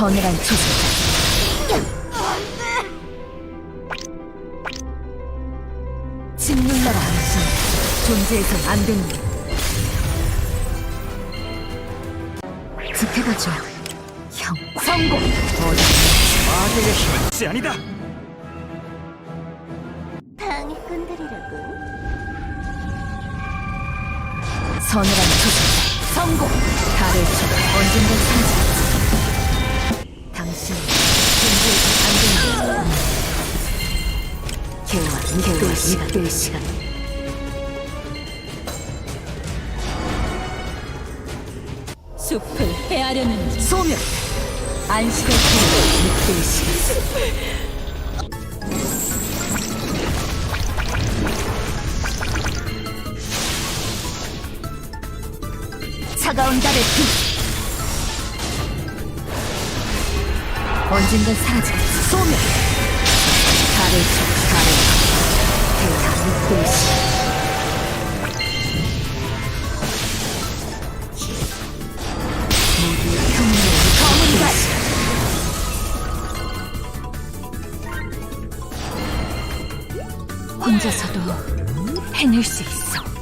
서늘한 초소 짓눌러라 당신 존재해선 안 됩니다 지켜가죠 형. 성공. 마계의 힘은 제한이다. 방해꾼들이라고. 서늘한 초소 성공. 달을 개와 개와 이끌 시간 숲을 헤아려는 소멸! 안식을 피우고 늑대의 시간 차가운 달의 피 언젠간 사라지겠지 소멸! 달을 쳐 달 혼자서도 해낼 수 있어